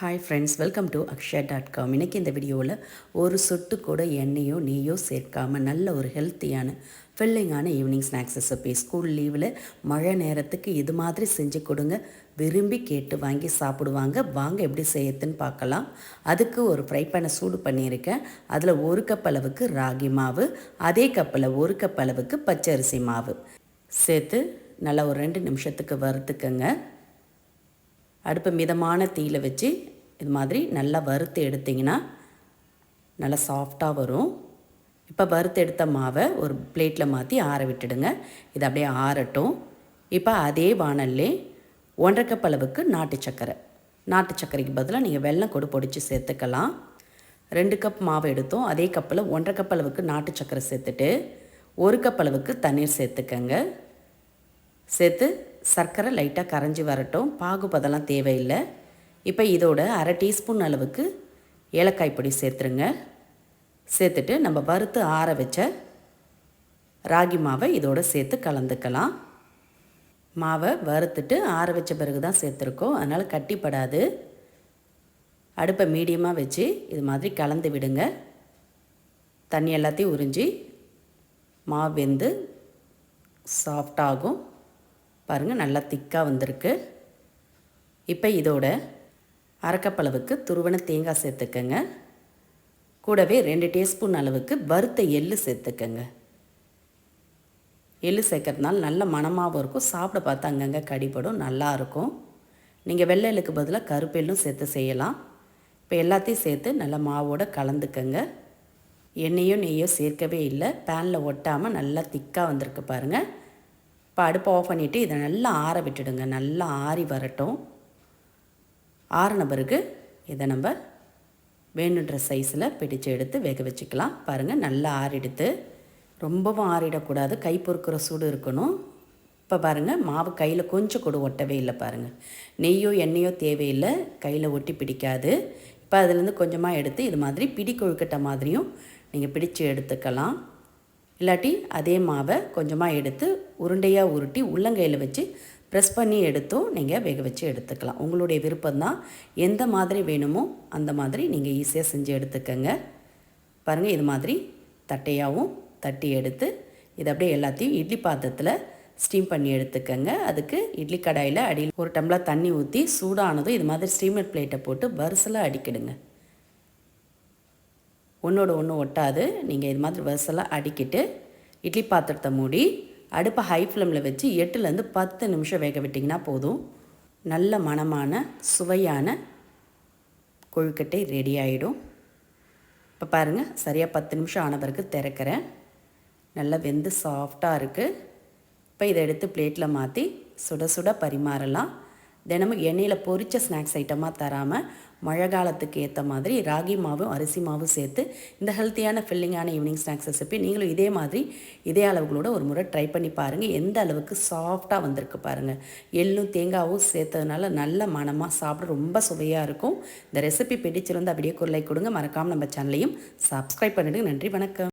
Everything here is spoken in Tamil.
Hi friends welcome to Akshaya dot com இன்றைக்கி இந்த வீடியோவில் ஒரு சொட்டு கூட எண்ணெயோ நெய்யோ சேர்க்காமல் நல்ல ஒரு ஹெல்த்தியான ஃபில்லிங்கான ஈவினிங் ஸ்நாக்ஸ் ரெசிபி ஸ்கூல் லீவில் மழை நேரத்துக்கு இது மாதிரி செஞ்சு கொடுங்க. விரும்பி கேட்டு வாங்கி சாப்பிடுவாங்க. வாங்க எப்படி செய்யறதுன்னு பார்க்கலாம். அதுக்கு ஒரு ஃப்ரை பேனை சூடு பண்ணியிருக்கேன். அதில் ஒரு கப் அளவுக்கு ராகி மாவு அதே கப்பில் ஒரு கப் அளவுக்கு பச்சரிசி மாவு. சேர்த்து நல்லா ஒரு ரெண்டு நிமிஷத்துக்கு வறுத்துக்கங்க. அடுப்பு மிதமான தீயில் வச்சு இது மாதிரி நல்லா வறுத்து எடுத்திங்கன்னா நல்லா சாஃப்டாக வரும். இப்போ வறுத்து எடுத்த மாவை ஒரு பிளேட்டில் மாற்றி ஆற விட்டுடுங்க. இது அப்படியே ஆறட்டும். இப்போ அதே வானல்லே ஒன்றரை கப் அளவுக்கு நாட்டு சர்க்கரை நாட்டு சர்க்கரைக்கு பதிலாக நீங்கள் வெள்ளம் கொடு பொடிச்சு சேர்த்துக்கலாம். ரெண்டு கப் மாவு எடுத்தோம். அதே கப்பில் ஒன்றரை கப் அளவுக்கு நாட்டு சர்க்கரை சேர்த்துட்டு ஒரு கப் அளவுக்கு தண்ணீர் சேர்த்துக்கங்க. சேர்த்து சர்க்கரை லைட்டாக கரைஞ்சி வரட்டும். பாகுபதெல்லாம் தேவையில்லை. இப்போ இதோட அரை டீஸ்பூன் அளவுக்கு ஏலக்காய் பொடி சேர்த்துருங்க. சேர்த்துட்டு நம்ம வறுத்து ஆற வச்ச ராகி மாவை இதோடு சேர்த்து கலந்துக்கலாம். மாவை வறுத்துட்டு ஆற வச்ச பிறகு தான் சேர்த்துருக்கோம். அதனால் கட்டிப்படாது. அடுப்பை மீடியமாக வச்சு இது மாதிரி கலந்து விடுங்க. தண்ணி எல்லாத்தையும் உறிஞ்சி மாவு வெந்து சாஃப்டாகும் பாருங்கள் நல்லா திக்காக வந்திருக்கு. இப்போ இதோட அரைக்கப்பளவுக்கு துருவன தேங்காய் சேர்த்துக்கங்க. கூடவே ரெண்டு டீஸ்பூன் அளவுக்கு வறுத்த எள்ளு சேர்த்துக்கங்க. எள்ளு சேர்க்கறதுனால நல்ல மணமாகவும் இருக்கும். சாப்பிட பார்த்து அங்கங்கே கடிப்படும் நல்லாயிருக்கும் நீங்கள் வெள்ளை எள்ளுக்கு பதிலாக கருப்பெல்லும் சேர்த்து செய்யலாம். இப்போ எல்லாத்தையும் சேர்த்து நல்லா மாவோடு கலந்துக்கங்க. எண்ணெயோ நெய்யோ சேர்க்கவே இல்லை. பேனில் ஒட்டாமல் நல்லா திக்காக வந்திருக்கு பாருங்கள் இப்போ அடுப்பை ஆஃப் பண்ணிவிட்டு இதை நல்லா ஆற விட்டுடுங்க. நல்லா ஆறி வரட்டும். ஆறின பிறகு இதை நம்ம வேணுன்ற சைஸில் பிடிச்சு எடுத்து வேக வச்சுக்கலாம். பாருங்கள் நல்லா ஆறிடுத்து. ரொம்பவும் ஆறிடக்கூடாது. கை பொறுக்கிற சூடு இருக்கணும். இப்போ பாருங்கள் மாவு கையில் கொஞ்சம் கூட ஒட்டவே இல்லை பாருங்கள் நெய்யோ எண்ணெயோ தேவையில்லை. கையில் ஒட்டி பிடிக்காது. இப்போ அதுலேருந்து கொஞ்சமாக எடுத்து இது மாதிரி பிடி கொழுக்கட்டை மாதிரியும் நீங்கள் பிடிச்சு எடுத்துக்கலாம். இல்லாட்டி அதே மாவை கொஞ்சமாக எடுத்து உருண்டையாக உருட்டி உள்ளங்கையில் வச்சு ப்ரெஸ் பண்ணி எடுத்தும் நீங்கள் வேக வச்சு எடுத்துக்கலாம். உங்களுடைய விருப்பம்தான். எந்த மாதிரி வேணுமோ அந்த மாதிரி நீங்கள் ஈஸியாக செஞ்சு எடுத்துக்கங்க. பாருங்கள் இது மாதிரி தட்டையாகவும் தட்டி எடுத்து இதை அப்படியே எல்லாத்தையும் இட்லி பாத்திரத்தில் ஸ்டீம் பண்ணி எடுத்துக்கங்க. அதுக்கு இட்லி கடாயில் அடியில் ஒரு டம்ளர் தண்ணி ஊற்றி சூடானதும் இது மாதிரி ஸ்டீமர் பிளேட்டை போட்டு வரிசலாக அடிக்கிடுங்க. ஒன்றோட ஒன்று ஒட்டாது. நீங்கள் இது மாதிரி வரிசலாக அடிக்கிட்டு இட்லி பாத்திரத்தை மூடி அடுப்பை ஹை ஃப்ளேமில் வச்சு எட்டுலேருந்து பத்து நிமிஷம் வேக விட்டிங்கன்னா போதும். நல்ல மணமான சுவையான கொழுக்கட்டை ரெடி ஆகிடும் இப்போ பாருங்கள் சரியாக பத்து நிமிஷம் ஆன பிறகு திறக்கிறேன். நல்லா வெந்து சாஃப்டாக இருக்குது இப்போ இதை எடுத்து பிளேட்டில் மாற்றி சுட சுட பரிமாறலாம். தினமும் எண்ணெயில் பொரித்த ஸ்நாக்ஸ் ஐட்டமாக தராமல் மழை காலத்துக்கு ஏற்ற மாதிரி ராகி மாவும் அரிசி மாவும் சேர்த்து இந்த ஹெல்த்தியான ஃபில்லிங்கான ஈவினிங் ஸ்நாக்ஸ் ரெசிபி நீங்களும் இதே மாதிரி இதே அளவுகளோட ஒரு முறை ட்ரை பண்ணி பாருங்கள் எந்த அளவுக்கு சாஃப்டாக வந்திருக்கு பாருங்கள் எள்ளும் தேங்காவும் சேர்த்ததுனால நல்ல மனமாக சாப்பிட ரொம்ப சுவையாக இருக்கும். இந்த ரெசிபி பிடிச்சிருந்து அப்படியே குரலை கொடுங்க. மறக்காமல் நம்ம சேனலையும் சப்ஸ்கிரைப் பண்ணிவிடுங்க நன்றி வணக்கம்.